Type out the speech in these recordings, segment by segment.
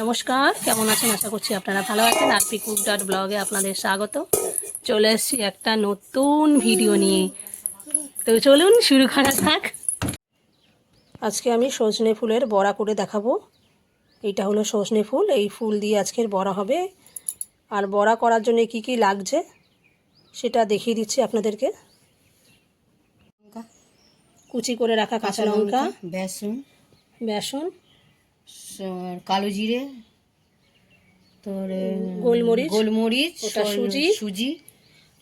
নমস্কার কেমন আছেন? আশা করছি আপনারা ভালো আছেন। আর পিকুক ডট ব্লগে আপনাদের স্বাগত। চলে এসেছি একটা নতুন ভিডিও নিয়ে। তো চলুন শুরু করা থাক আজকে আমি সজনে ফুলের বড়া করে দেখাবো। এইটা হলো সজনে ফুল। এই ফুল দিয়ে আজকের বড়া হবে। আর বড়া করার জন্য কি কি লাগছে সেটা দেখিয়ে দিচ্ছি আপনাদেরকে। কুচি করে রাখা কাঁচা লঙ্কা বেসন। বেসন কালো জিরে তোর গোলমরিচ গোলমরিচ ওটা সুজি। সুজি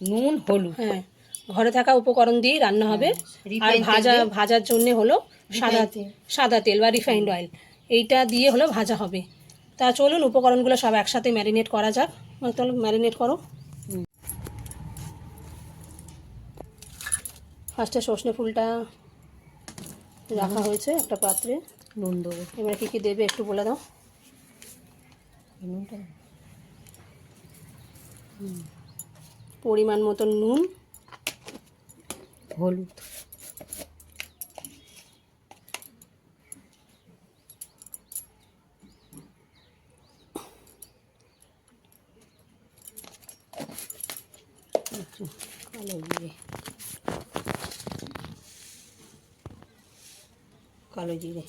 নুন হলুদ। হ্যাঁ ঘরে থাকা উপকরণ দিয়েই রান্না হবে। আর ভাজা ভাজার জন্য হলো সাদা তেল। সাদা তেল বা রিফাইন্ড অয়েল এইটা দিয়ে হলো ভাজা হবে। তা চলুন উপকরণগুলো সব একসাথে ম্যারিনেট করা যাক। তাহলে ম্যারিনেট করো। ফার্স্টে সর্ষে ফুলটা রাখা হয়েছে একটা পাত্রে। নুন দেবো। এবারে কী কী দেবে একটু বলে দাও। নুনটা? পরিমাণ মতন নুন। হলুদ। কালো জিরে কালো জিরে।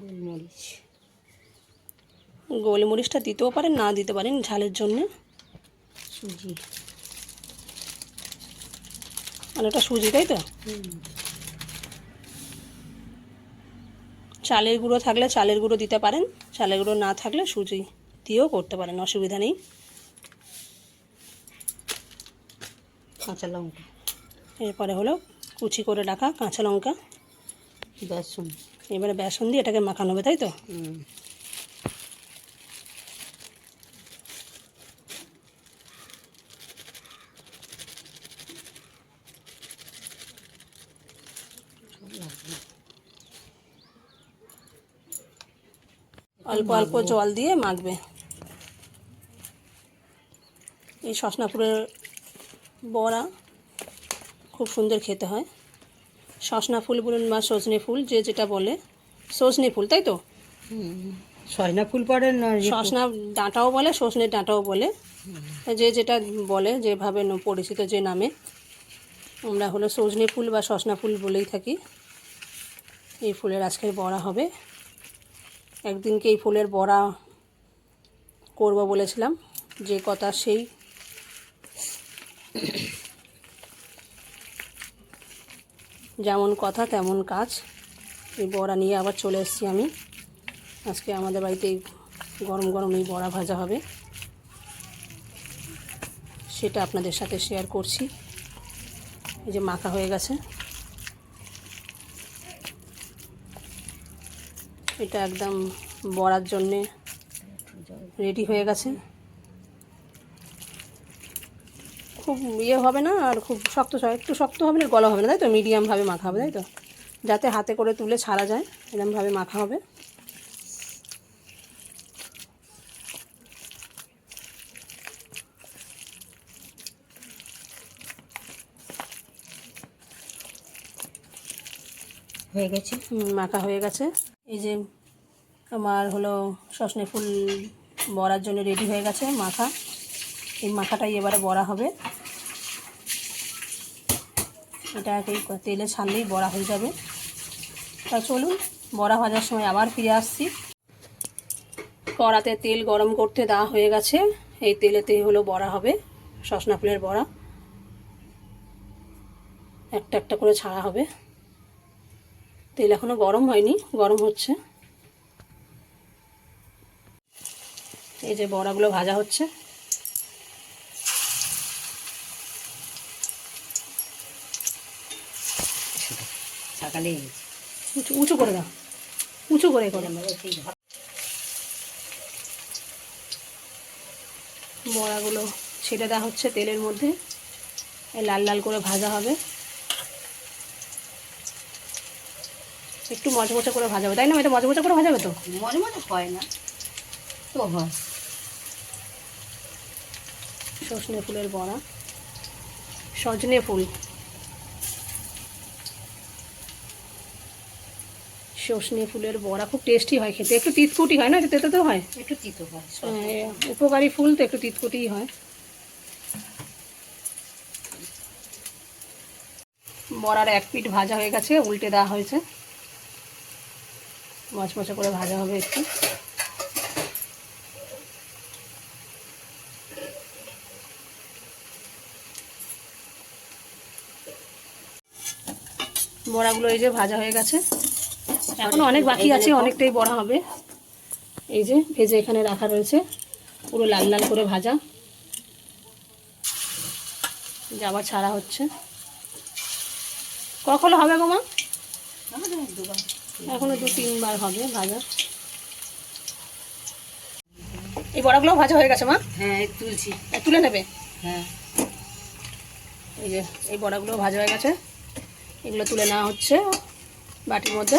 গোলমরিচ। গোলমরিচটা দিতেও পারেন না দিতে পারেন ঝালের জন্য। সুজি। মানে ওটা সুজি তাই তো? চালের গুঁড়ো থাকলে চালের গুঁড়ো দিতে পারেন চালের গুঁড়ো না থাকলে সুজি দিয়েও করতে পারেন অসুবিধা নেই। কাঁচা লঙ্কা। এরপরে হলো কুচি করে রাখা কাঁচা লঙ্কা। বেসন। এবারে বেসন দিয়ে এটাকে মাখানো হবে তাই তো? অল্প অল্প জল দিয়ে মাখবে। এই সসনাপুরের বড়া খুব সুন্দর খেতে হয়। সসনা ফুল বলুন বা সজনে ফুল যে যেটা বলে। সজনে ফুল তাই তো? সজনা ফুল পরে না ইয়ে ডাঁটাও বলে সজনের ডাঁটাও বলে। যে যেটা বলে যেভাবে পরিচিত যে নামে। আমরা হলো সজনে ফুল বা সসনা ফুল বলেই থাকি। এই ফুলের আজকের বড়া হবে। একদিনকে এই ফুলের বড়া করব বলেছিলাম। যে কথা সেই যেমন কথা, তেমন কাজ। এই বড়া নিয়ে আবার চলে এসেছি আমি। আজকে আমাদের বাড়িতে গরম গরম এই বড়া ভাজা হবে। সেটা আপনাদের সাথে শেয়ার করছি। এই যে মাখা হয়ে গেছে। এটা একদম বড়ার জন্যে রেডি হয়ে গেছে। খুব ইয়ে হবে না আর খুব শক্ত একটু শক্ত হবে না, গলা হবে না, তাই তো? মিডিয়ামভাবে মাখা হবে, তাই তো? যাতে হাতে করে তুলে ছাড়া যায় এরকমভাবে মাখা হবে। হয়ে গেছে মাখা হয়ে গেছে। এই যে আমার হলো সজনে ফুল বড়ার জন্য রেডি হয়ে গেছে মাখা। এই মাখাটাই এবারে বড়া হবে। এটা এই তেলে ছাড়লেই বড়া হয়ে যাবে। তা চলুন, বড়া ভাজার সময় আবার ফিরে আসছি। কড়াতে তেল গরম করতে দেওয়া হয়ে গেছে। এই তেলেতে হলো বড়া হবে সজনা ফুলের বড়া। একটা একটা করে ছাড়া হবে। তেল এখনও গরম হয়নি, গরম হচ্ছে। এই যে বড়াগুলো ভাজা হচ্ছে। সকালে উঁচু উঁচু করে দাও। উঁচু করে করে। বড়াগুলো ছেড়ে দেওয়া হচ্ছে তেলের মধ্যে। লাল লাল করে ভাজা হবে। একটু মচমচে করে ভাজা হবে। তাই না? এটা মচমচে করে ভাজাবে তো? মনে হয় না। তো হয়। সজনে ফুলের বড়া। সজনে ফুল। সজনে ফুলের বড়া খুব টেস্টি হয় খেতে। একটু তিতকুটি হয় না একটু তেতো তো হয়? একটু তিতো হয় হ্যাঁ, উপকারী ফুল তো একটু তিতকুটিই হয়। বড়ার এক পিঠ ভাজা হয়ে গেছে উল্টে দেওয়া হয়েছে। মচমচে করে ভাজা হবে একটু। বড়াগুলো এই যে ভাজা হয়ে গেছে। এখনও অনেক বাকি আছে অনেকটাই বড়া হবে। এই যে ভেজে এখানে রাখা রয়েছে পুরো লাল লাল করে ভাজা। এই যে আবার ছাড়া হচ্ছে। কখন হবে গো মা? এখনও দু তিনবার হবে ভাজা। এই বড়াগুলো ভাজা হয়ে গেছে মা? হ্যাঁ তুলছি। তুলে নেবে? হ্যাঁ। এই যে এই বড়াগুলো ভাজা হয়ে গেছে। এগুলো তুলে নেওয়া হচ্ছে। বাটির মধ্যে।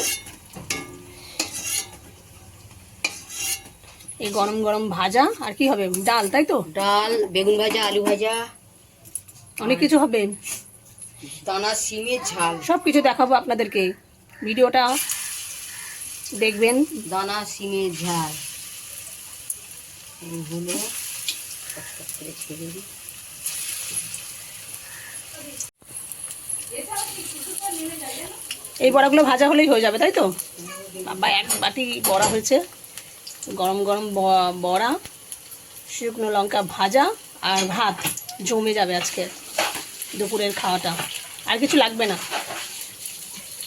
এই গরম গরম ভাজা আর কি হবে? ডাল তাই তো? ডাল বেগুন ভাজা আলু ভাজা। অনেক কিছু হবে। দানা সিমের ঝাল। সব কিছু দেখাবো আপনাদেরকে। ভিডিওটা দেখবেন। দানা সিমের ঝাল। এই হলো টক করে ছেড়ে দিই। এই বড়াগুলো ভাজা হলেই হয়ে যাবে, তাই তো? বাবা, এক বাটি বড়া হয়েছে। গরম গরম বড়া, শুকনো লঙ্কা ভাজা আর ভাত জমে যাবে আজকে দুপুরের খাওয়াটা। আর কিছু লাগবে না।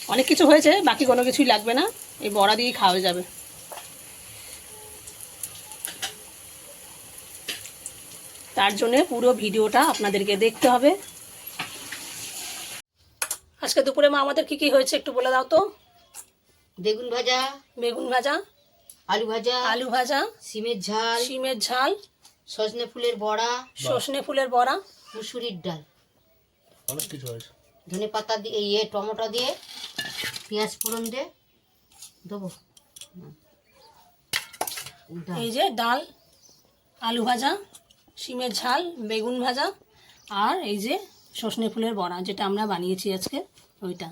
অনেক কিছু হয়েছে, বাকি কোনো কিছুই লাগবে না। এই বড়া দিয়েই খাওয়া যাবে। তার জন্যে পুরো ভিডিওটা আপনাদেরকে দেখতে হবে। আজকে দুপুরে মা আমাদের কি কি হয়েছে একটু বলে দাও তো? বেগুন ভাজা বেগুন ভাজা আলু ভাজা আলু ভাজা সিমের ঝাল সিমের ঝাল সজনে ফুলের বড়া সজনে ফুলের বড়া মুসুরির ডাল। অনেক কিছু হয়েছে। ধনে পাতা দিয়ে ইয়ে টমেটো দিয়ে পেঁয়াজ ফোড়ন দিয়ে দেবো। এই যে ডাল আলু ভাজা সিমের ঝাল বেগুন ভাজা আর এই যে সর্ষে ফুলের বড়া যেটা আমরা বানিয়েছি আজকে ওইটা।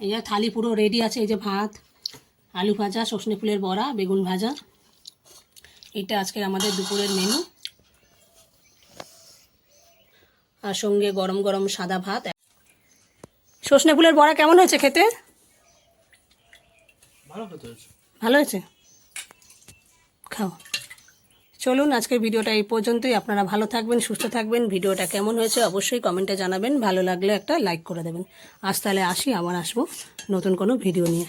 এই যে থালি পুরো রেডি আছে এই যে ভাত আলু ভাজা সর্ষে ফুলের বড়া বেগুন ভাজা। এটা আজকের আমাদের দুপুরের মেনু আর সঙ্গে গরম গরম সাদা ভাত। সর্ষে ফুলের বড়া কেমন হয়েছে খেতে? ভালো হয়েছে। ভালো হয়েছে? খাও। চলুন আজকের ভিডিওটা এই পর্যন্তই। আপনারা ভালো থাকবেন, সুস্থ থাকবেন। ভিডিওটা কেমন হয়েছে অবশ্যই কমেন্টে জানাবেন। ভালো লাগলে একটা লাইক করে দেবেন। আজ তাহলে আসি, আবার আসব নতুন কোনো ভিডিও নিয়ে।